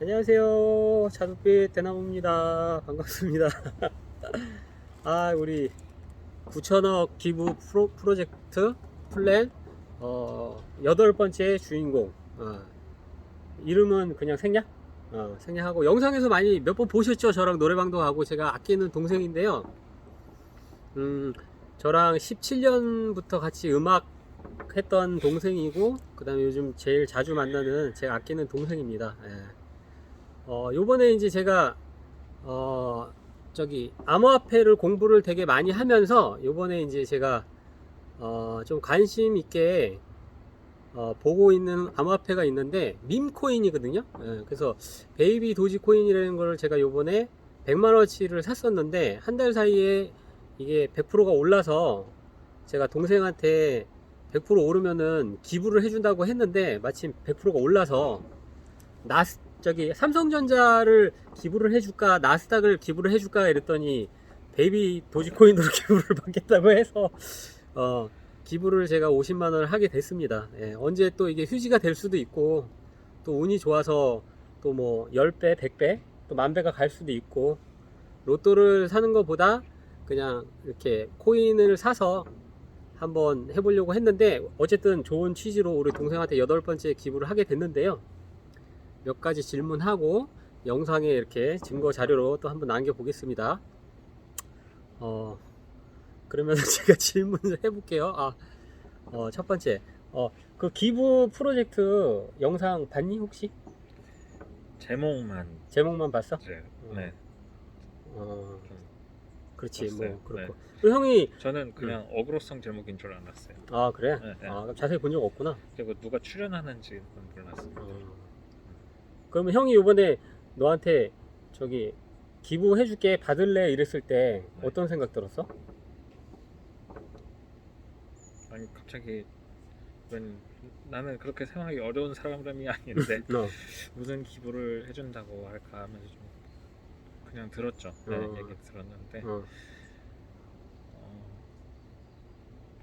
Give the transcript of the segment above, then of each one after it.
안녕하세요. 자두빛 대나무입니다. 반갑습니다. 아, 우리 9천억 기부 프로, 프로젝트 플랜 어, 여덟 번째 주인공. 어, 이름은 그냥 생략? 어, 생략하고 영상에서 많이 몇 번 보셨죠? 저랑 노래방도 가고 제가 아끼는 동생인데요. 음, 저랑 17년부터 같이 음악 했던 동생이고 그다음에 요즘 제일 자주 만나는 제가 아끼는 동생입니다. 예. 어, 요번에 이제 제가, 어, 저기, 암호화폐를 공부를 되게 많이 하면서, 요번에 이제 제가, 어, 좀 관심 있게, 어, 보고 있는 암호화폐가 있는데, 밈코인이거든요. 예, 그래서, 베이비 도지코인이라는 걸 제가 요번에 100만원어치를 샀었는데, 한 달 사이에 이게 100%가 올라서, 제가 동생한테 100% 오르면은 기부를 해준다고 했는데, 마침 100%가 올라서, 나스, 저기 삼성전자를 기부를 해줄까 나스닥을 기부를 해줄까 이랬더니 베이비 도지코인으로 기부를 받겠다고 해서 어 기부를 제가 50만 원을 하게 됐습니다. 예, 언제 또 이게 휴지가 될 수도 있고 또 운이 좋아서 또 뭐 10배, 100배, 또 만배가 갈 수도 있고 로또를 사는 것보다 그냥 이렇게 코인을 사서 한번 해보려고 했는데 어쨌든 좋은 취지로 우리 동생한테 여덟 번째 기부를 하게 됐는데요. 몇 가지 질문하고 영상에 이렇게 증거 자료로 또 한번 남겨 보겠습니다. 어, 그러면 제가 질문을 해볼게요. 아, 어, 첫 번째, 어, 그 기부 프로젝트 영상 봤니 혹시? 제목만 제목만 봤어? 음. 네. 어, 좀 그렇지, 봤어요. 뭐 그렇고. 네. 그 형이 저는 그냥 어그로성 제목인 줄 알았어요. 아 그래? 네, 네. 아 그럼 자세히 본 적 없구나. 그리고 누가 출연하는지는 몰랐어요. 어. 그러면 형이 이번에 너한테 저기 기부해줄게 받을래 이랬을 때 네. 어떤 생각 들었어? 아니 갑자기 웬 나는 그렇게 생각하기 어려운 사람이 아닌데 어. 무슨 기부를 해준다고 할까 하면서 좀 그냥 들었죠. 네, 어. 얘기 들었는데 어. 어,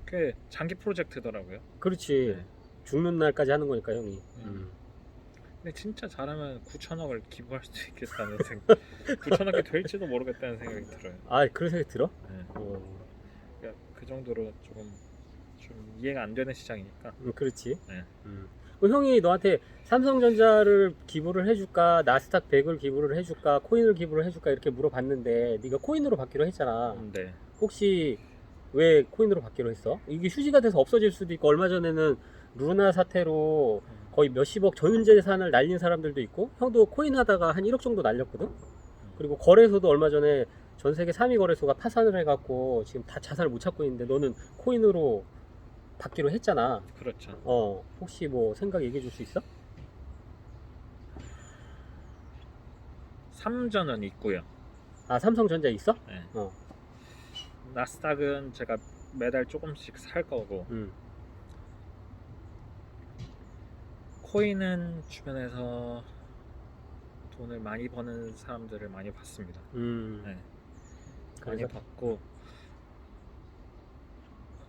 꽤 장기 프로젝트더라고요. 그렇지. 네. 죽는 날까지 하는 거니까 형이. 음. 음. 근데 진짜 잘하면 9천억을 기부할 수도 있겠다는 생각. 9천억이 될지도 모르겠다는 생각이 들어요. 아 그런 생각 들어? 네. 어. 그러니까 그 정도로 조금 좀 이해가 안 되는 시장이니까. 음, 그렇지. 네. 음. 그럼 형이 너한테 삼성전자를 기부를 해줄까, 나스닥 100을 기부를 해줄까, 코인을 기부를 해줄까 이렇게 물어봤는데 네가 코인으로 받기로 했잖아. 네. 혹시 왜 코인으로 받기로 했어? 이게 휴지가 돼서 없어질 수도 있고 얼마 전에는 루나 사태로 거의 몇십억 전 재산을 날린 사람들도 있고 형도 코인 하다가 한 1억 정도 날렸거든. 그리고 거래소도 얼마 전에 전 세계 3위 거래소가 파산을 해갖고 지금 다 자산을 못 찾고 있는데 너는 코인으로 받기로 했잖아. 그렇죠. 어 혹시 뭐 생각 얘기해 줄 수 있어? 삼전은 있고요. 아 삼성전자 있어? 네. 어. 나스닥은 제가 매달 조금씩 살 거고 음. 코인은 주변에서 돈을 많이 버는 사람들을 많이 봤습니다. 음. 네. 많이 그래서 봤고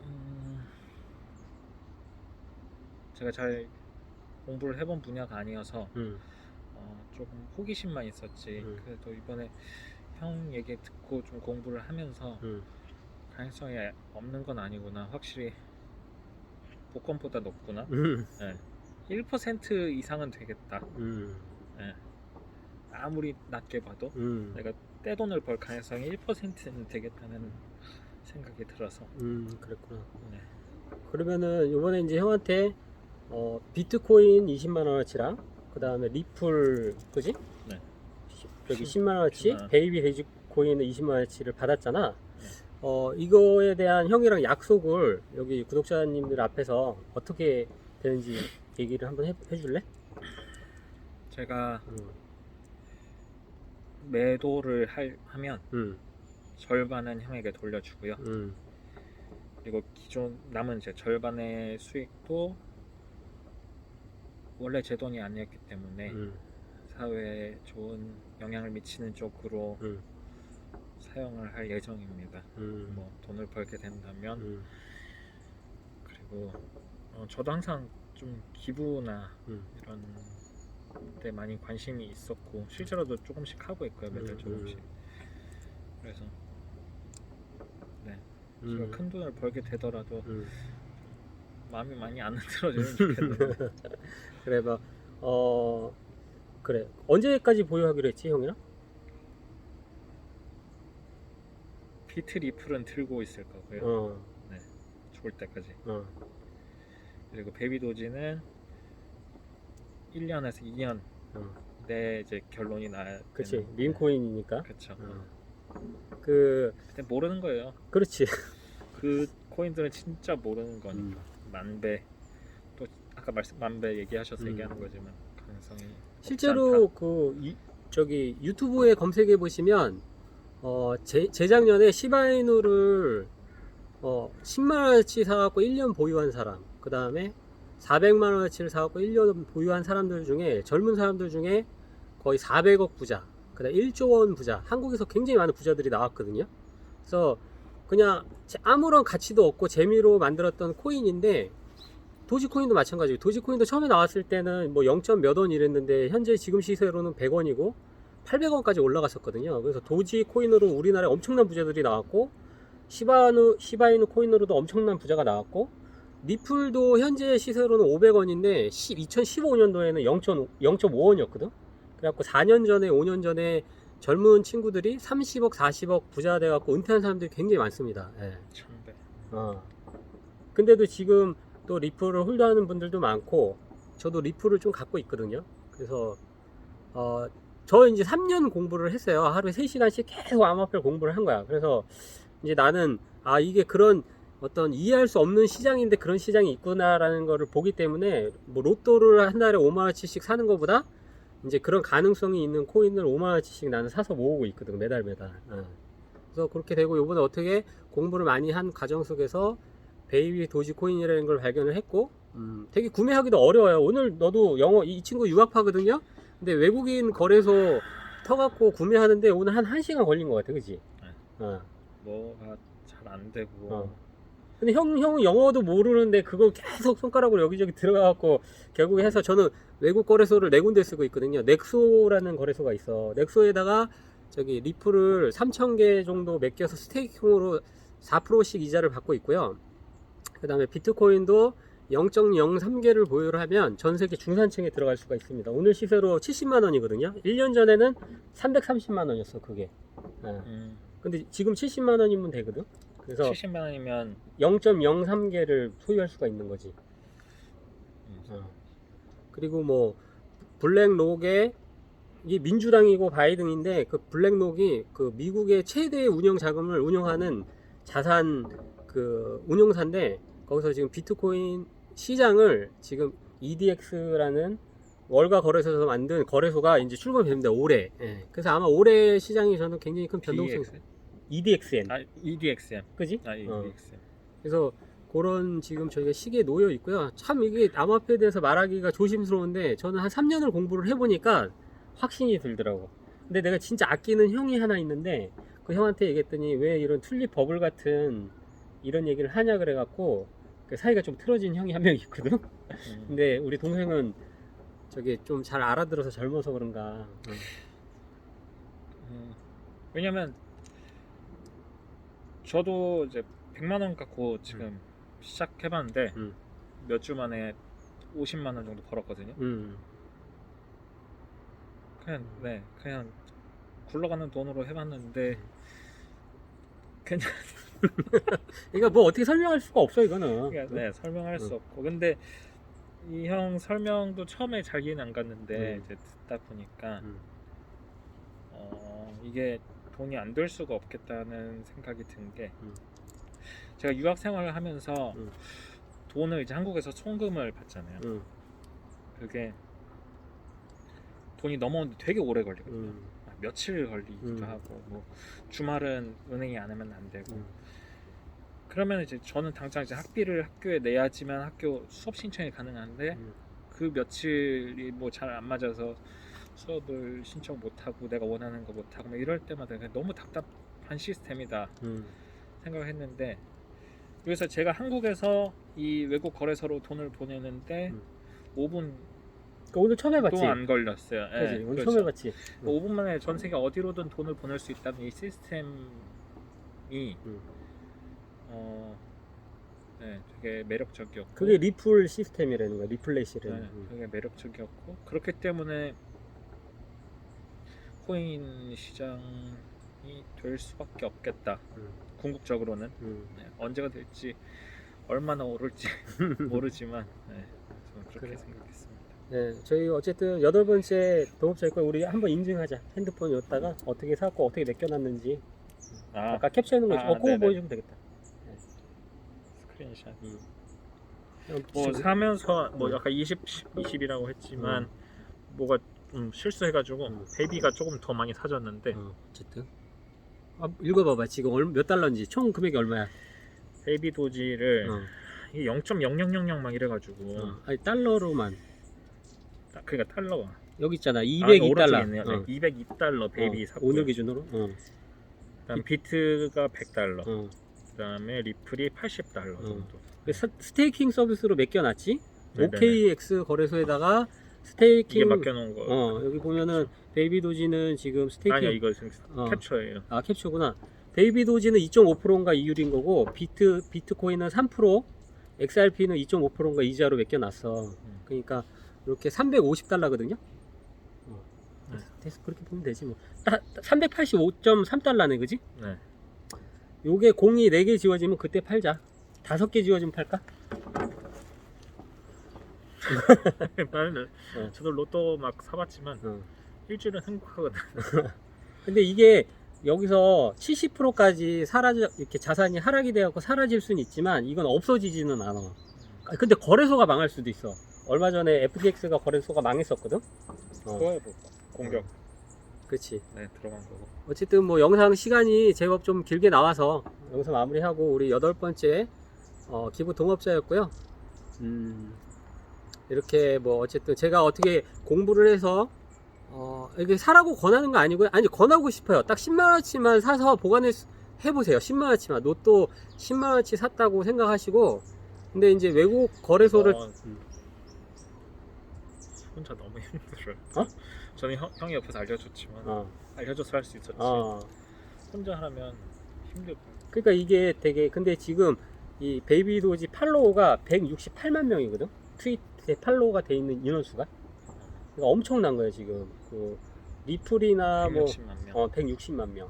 음, 제가 잘 공부를 해본 분야가 아니어서 음. 어, 조금 호기심만 있었지. 음. 그래도 이번에 형 얘기 듣고 좀 공부를 하면서 음. 가능성이 없는 건 아니구나. 확실히 복권보다 높구나. 음. 네. 1% 이상은 되겠다. 음. 네. 아무리 낮게 봐도 음. 내가 떼돈을 벌 가능성이 1%는 되겠다는 생각이 들어서. 음. 그랬구나. 네. 그러면은 이번에 이제 형한테 어, 비트코인 20만 원어치랑 그 다음에 리플 그지? 네. 시- 저기 십- 10만 원어치 10만 원. 베이비 베이지코인 20만 원어치를 받았잖아. 어 이거에 대한 형이랑 약속을 여기 구독자님들 앞에서 어떻게 되는지 얘기를 한번 해, 해줄래? 제가 음, 매도를 할, 하면 음, 절반은 형에게 돌려주고요. 음, 그리고 기존 남은 제 절반의 수익도 원래 제 돈이 아니었기 때문에 음, 사회에 좋은 영향을 미치는 쪽으로 음, 사용을 할 예정입니다. 음, 뭐 돈을 벌게 된다면. 음, 그리고 어, 저도 항상 좀 기부나 음. 이런 때 많이 관심이 있었고 실제로도 조금씩 하고 있고요 매달 음, 조금씩. 그래서 제가 음, 큰 돈을 벌게 되더라도 음. 마음이 많이 안 흔들어지면 좋겠는데 그래 봐어 그래. 언제까지 보유하기로 했지 형이랑? 피트 리플은 들고 있을 거고요. 어, 죽을 때까지. 어, 그리고 베이비 도지는 1년에서 2년 어. 내 이제 결론이 나야 그치 되는- 밈코인이니까. 그쵸 어. 그 근데 모르는 거예요 그렇지. 그 코인들은 진짜 모르는 음. 거니까 만배 또 아까 말씀 만배 얘기하셔서 음. 얘기하는 거지만 가능성이 없지 실제로 그 이- 저기 유튜브에 검색해 보시면 어 재, 재작년에 시바이누를 어 10만 원어치 사갖고 1년 보유한 사람, 그 다음에 400만 원어치를 사갖고 1년 보유한 사람들 중에 젊은 사람들 중에 거의 400억 부자, 그다음 1조 원 부자, 한국에서 굉장히 많은 부자들이 나왔거든요. 그래서 그냥 제- 아무런 가치도 없고 재미로 만들었던 코인인데 도지코인도 마찬가지고 도지코인도 처음에 나왔을 때는 뭐 0. 몇 원 이랬는데 현재 지금 시세로는 100원이고 800원까지 올라갔었거든요. 그래서 도지코인으로 우리나라에 엄청난 부자들이 나왔고 시바누 시바이누 코인으로도 엄청난 부자가 나왔고 리플도 현재 시세로는 500원인데 2015년도에는 0.5원이었거든. 그래갖고 4년 전에 5년 전에 젊은 친구들이 30억 40억 부자 돼갖고 은퇴한 사람들이 굉장히 많습니다. 예. 어. 근데도 지금 또 리플을 홀더하는 분들도 많고 저도 리플을 좀 갖고 있거든요. 그래서 어, 저 이제 3년 공부를 했어요. 하루에 3시간씩 계속 암호화폐 공부를 한 거야. 그래서 이제 나는 아 이게 그런 어떤 이해할 수 없는 시장인데 그런 시장이 있구나라는 거를 보기 때문에 뭐 로또를 한 달에 5만 원치씩 사는 것보다 이제 그런 가능성이 있는 코인을 5만 원치씩 나는 사서 모으고 있거든 매달 매달. 어. 그래서 그렇게 되고 요번에 어떻게 공부를 많이 한 과정 속에서 베이비 도지코인이라는 걸 발견을 했고 음, 되게 구매하기도 어려워요. 오늘 너도 영어 이 친구 유학파거든요. 근데 외국인 거래소 터갖고 구매하는데 오늘 한 1시간 걸린 것 같아. 그지? 어. 뭐가 잘 안 되고 어. 근데 형, 형은 영어도 모르는데 그걸 계속 손가락으로 여기저기 들어가갖고 결국에 해서 저는 외국 거래소를 네 군데 쓰고 있거든요. 넥소라는 거래소가 있어. 넥소에다가 저기 리플을 3,000개 정도 맡겨서 스테이킹으로 4%씩 이자를 받고 있고요. 그 다음에 비트코인도 0.03개를 보유를 하면 전 세계 중산층에 들어갈 수가 있습니다. 오늘 시세로 70만 원이거든요. 1년 전에는 330만 원이었어, 그게. 예. 음, 근데 지금 70만 원이면 되거든. 그래서 70만 원이면 0.03개를 소유할 수가 있는 거지. 음, 어. 그리고 뭐 블랙록에 이게 민주당이고 바이든인데 그 블랙록이 그 미국의 최대 운영 자금을 운영하는 자산 그 운용사인데 거기서 지금 비트코인 시장을 지금 EDX라는 월가 거래소에서 만든 거래소가 이제 출범됩니다 올해. 예. 그래서 아마 올해 시장이 저는 굉장히 큰 변동성이 BX? EDXN. 아 EDXM 그지? 아 어. EDXM 그래서 그런 지금 저희가 시기에 놓여 있고요. 참 이게 암호화폐에 대해서 말하기가 조심스러운데 저는 한 3년을 공부를 해보니까 확신이 들더라고. 근데 내가 진짜 아끼는 형이 하나 있는데 그 형한테 얘기했더니 왜 이런 튤립 버블 같은 이런 얘기를 하냐 그래갖고 그 사이가 좀 틀어진 형이 한 명 있거든. 음. 근데 우리 동생은 저기 좀잘 알아들어서 젊어서 그런가. 어. 음, 왜냐면 저도 이제 100만 원 갖고 지금 시작해봤는데 음. 몇 주 만에 50만 원 정도 벌었거든요. 음. 그냥 네 그냥 굴러가는 돈으로 해봤는데 그냥 그러니까 뭐 어떻게 설명할 수가 없어 이거는. 그냥 네 설명할 수 음. 없고 근데 이 형 설명도 처음에 잘 이해는 안 갔는데 음. 이제 듣다 보니까 음. 어, 이게 돈이 안 될 수가 없겠다는 생각이 든 게 음. 제가 유학 생활을 하면서 음. 돈을 이제 한국에서 송금을 받잖아요. 음. 그게 돈이 넘어오는데 되게 오래 걸리거든요. 음. 막 며칠 걸리기도 음. 하고 뭐 주말은 은행에 안 하면 안 되고 음. 그러면 이제 저는 당장 이제 학비를 학교에 내야지만 학교 수업 신청이 가능한데 음. 그 며칠이 뭐 잘 안 맞아서 수업을 신청 못 하고 내가 원하는 거 못 하고 막 이럴 때마다 그냥 너무 답답한 시스템이다 음. 생각을 했는데 그래서 제가 한국에서 이 외국 거래소로 돈을 보내는데 음. 5분 그러니까 오늘 처음 해봤지. 또안 걸렸어요. 예, 그지 오늘 그렇죠. 처음 해봤지. 5분 만에 전 세계 어디로든 돈을 보낼 수 있다는 이 시스템이 음. 어, 네, 되게 매력적이었고 그게 리플 시스템이라는 거야. 리플래시라는. 네, 음. 되게 매력적이었고 그렇기 때문에 코인 시장이 될 수밖에 없겠다. 음. 궁극적으로는 음. 네, 언제가 될지 얼마나 오를지 모르지만 네, 저는 그렇게 그래. 생각했습니다. 네, 저희 어쨌든 여덟 번째 동업자일 거예요. 우리 한번 인증하자. 핸드폰 여기다가 어떻게 사고 어떻게 맡겨놨는지 아, 아 까 캡처해놓은 거. 아, 어, 그거 네네. 보여주면 되겠다. 스크린샷. 음. 뭐 지금- 사면서 뭐 음. 약간 20, 20이라고 했지만 뭐가 좀 실수해가지고 음. 베이비가 조금 더 많이 사줬는데 어, 어쨌든 아, 읽어봐봐. 지금 얼, 몇 달러인지 총 금액이 얼마야? 베이비 도지를 어, 이게 0.0000 막 이래가지고 어. 아니 달러로만 딱 그러니까 달러가 여기 있잖아. 아, 202달러. 오른쪽에 있네요. 네, 202달러 베이비 샀고 오늘 기준으로. 어, 그다음 비트가 100달러 어. 그다음에 리플이 80달러 어. 정도 그 스, 스테이킹 서비스로 맡겨놨지. 네 네 네. OKX 거래소에다가 이게 스테이킹 맡겨놓은 거 어 여기 보면은 베이비 도지는 지금 스테이킹 아니야 이거 지금 어. 캡처예요 아 캡처구나. 베이비 도지는 2.5%인가 이율인 거고 비트 비트코인은 3%, XRP는 2.5%인가 이자로 맡겨놨어. 음. 그러니까 이렇게 350달러거든요. 어. 네. 그렇게 보면 되지 뭐. 385.3달러네 그지? 네. 요게 공이 4개 지워지면 그때 팔자. 5개 지워지면 팔까? 나는 어. 저도 로또 막 사봤지만 어. 일주일은 행복하거든 근데 이게 여기서 70%까지 사라져 이렇게 자산이 하락이 되고 사라질 수는 있지만 이건 없어지지는 않아. 아, 근데 거래소가 망할 수도 있어. 얼마 전에 FTX가 거래소가 망했었거든. 어, 그거에 뭐 공격 그렇지. 네 들어간 거고 어쨌든 뭐 영상 시간이 제법 좀 길게 나와서 여기서 마무리하고 우리 여덟 번째 어, 기부 동업자였고요. 음, 이렇게 뭐 어쨌든 제가 어떻게 공부를 해서 어, 이게 사라고 권하는 거 아니고요. 아니 권하고 싶어요. 딱 10만 원치만 사서 보관해 해보세요. 10만 원치만 로또 10만 원치 샀다고 생각하시고 근데 이제 외국 거래소를 어, 음, 혼자 너무 힘들어요 어? 저는 형, 형이 옆에서 알려줬지만 어, 알려줘서 할 수 있었지 어. 혼자 하려면 힘들고 그러니까 이게 되게 근데 지금 이 베이비 도지 팔로워가 168만 명이거든. 트윗 에 팔로워가 돼 있는 인원수가 그러니까 엄청난 거예요 지금. 그 리플이나 뭐 160만 명 어, 160만 명.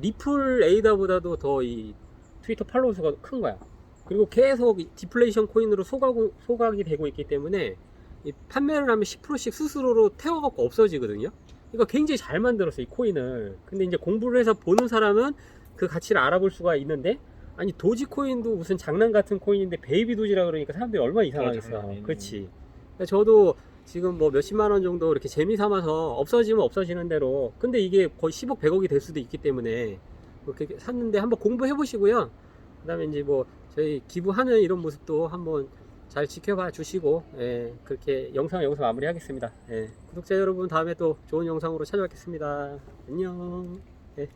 리플 에이다보다도 더 이 트위터 팔로워 수가 큰 거야. 그리고 계속 이 디플레이션 코인으로 소각이, 소각이 되고 있기 때문에 이 판매를 하면 10%씩 스스로로 태워갖고 없어지거든요. 이거 굉장히 잘 만들었어, 이 코인을. 근데 이제 공부를 해서 보는 사람은 그 가치를 알아볼 수가 있는데, 아니, 도지코인도 무슨 장난 같은 코인인데, 베이비 도지라 그러니까 사람들이 얼마나 이상하겠어. 장난 아니네. 그렇지. 그러니까 저도 지금 뭐 몇십만 원 정도 이렇게 재미 삼아서 없어지면 없어지는 대로 근데 이게 거의 10억 100억이 될 수도 있기 때문에 그렇게 샀는데 한번 공부해 보시고요 그 다음에 이제 뭐 저희 기부하는 이런 모습도 한번 잘 지켜봐 주시고 예, 그렇게 영상 여기서 마무리 하겠습니다 예, 구독자 여러분 다음에 또 좋은 영상으로 찾아뵙겠습니다 안녕 예.